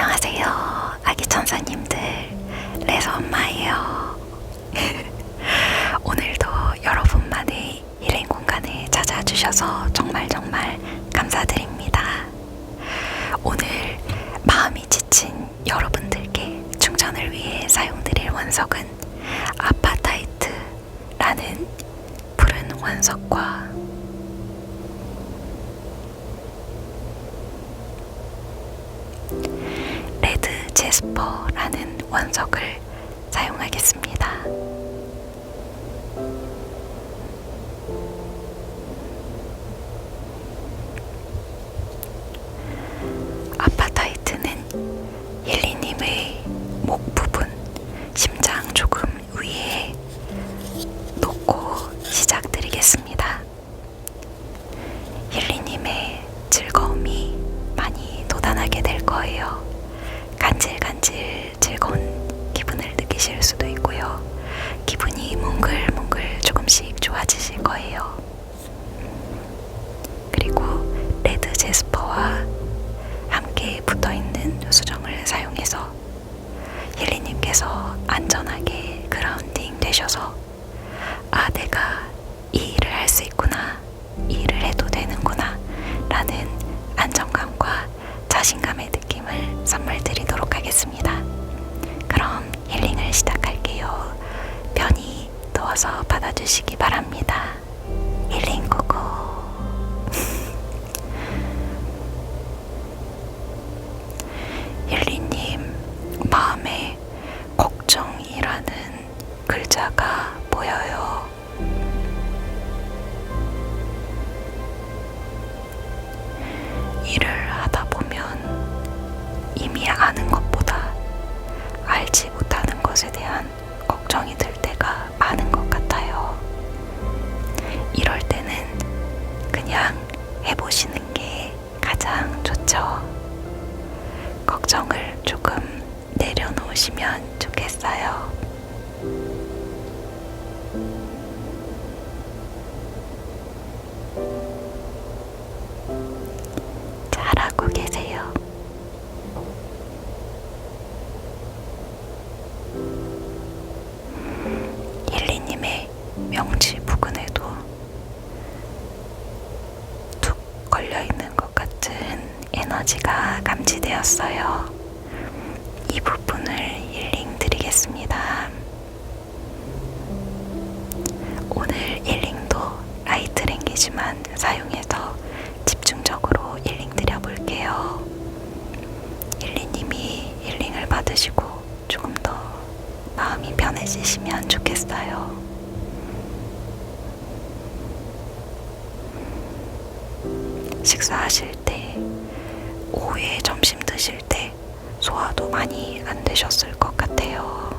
안녕하세요. 아기 천사님들. 레서 엄마예요. 오늘도 여러분만의 힐링 공간에 찾아주셔서 정말 정말 감사드립니다. 오늘 마음이 지친 여러분들께 충전을 위해 사용드릴 원석은 아파타이트라는 푸른 원석과 레드 제스퍼라는 원석을 사용하겠습니다. 자신감의 느낌을 선물 드리도록 하겠습니다. 그럼 힐링을 시작할게요. 편히 누워서 받아주시기 바랍니다. 힐링 고고. 힐리님, 마음에 걱정이라는 글자가 보여요. 에너지가 감지되었어요. 이 부분을 힐링 드리겠습니다. 오늘 힐링도 라이트 랭귀지만 사용해서 집중적으로 힐링 드려볼게요. 힐리님이 힐링을 받으시고 조금 더 마음이 편해지시면 좋겠어요. 식사하실 때, 오후에 점심 드실 때 소화도 많이 안 되셨을 것 같아요.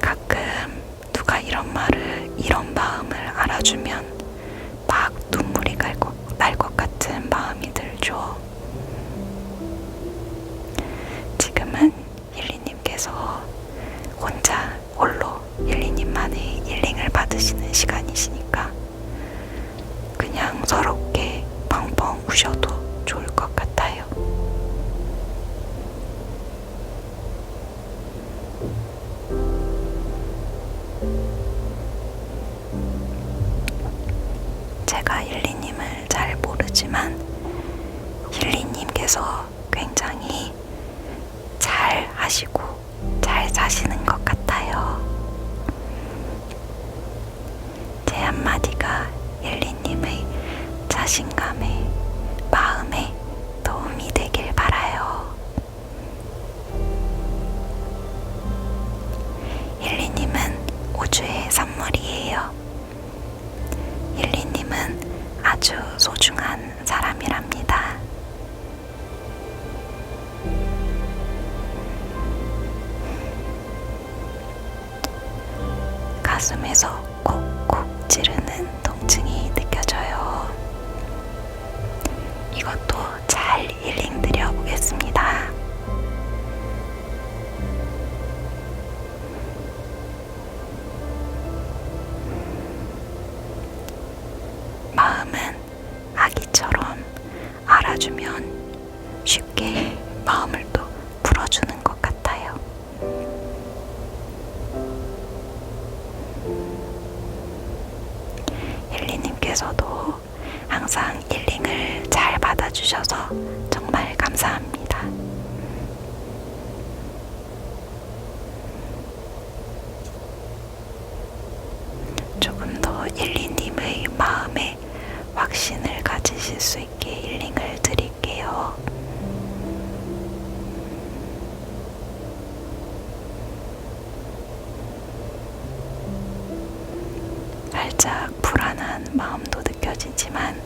가끔 누가 이런 말을, 이런 마음을 알아주면 모르지만 힐리님께서 굉장히 잘 하시고 잘 사시는 것 같아요. 제 한마디가 힐리님의 자신감에 마음에 도움이 되길 바라요. 힐리님은 우주의 선물이에요. 힐리님은 아주 가슴에서 콕콕 찌르는 통증이 느껴져요. 이것도 잘 힐링 드려보겠습니다. 마음은 아기처럼 알아 알려주면 쉽게 항상 힐링을 잘 받아주셔서 정말 감사합니다. 조금 더 힐리님의 마음에 확신을 가지실 수 있게 힐링을 드릴게요. 살짝 불안한 마음도 느껴지지만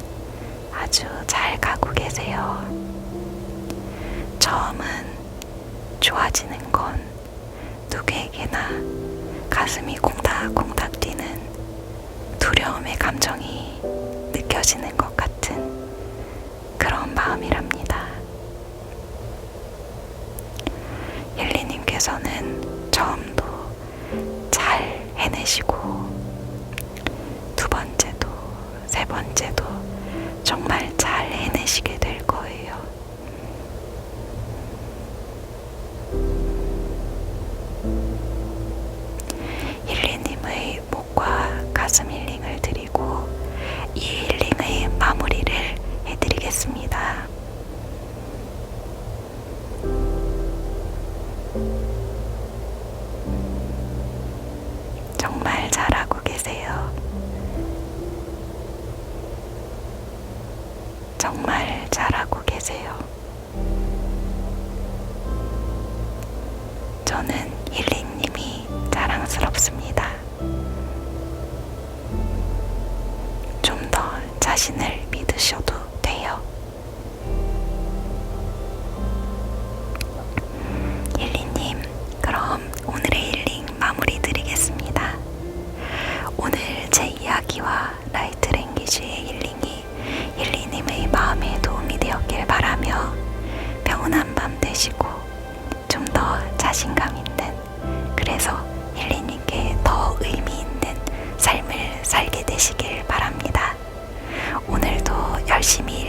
아주 잘 가고 계세요. 처음은 좋아지는 건 누구에게나 가슴이 콩닥콩닥 뛰는 두려움의 감정이 느껴지는 것 같은 그런 마음이랍니다. 힐리님께서는 처음도 잘 해내시고 두 번째도 세 번째도 정말 정말 잘하고 계세요. 저는 힐링님이 자랑스럽습니다. 좀더 자신을 밤 되시고 좀 더 자신감 있는 그래서 힐리님께 더 의미 있는 삶을 살게 되시길 바랍니다. 오늘도 열심히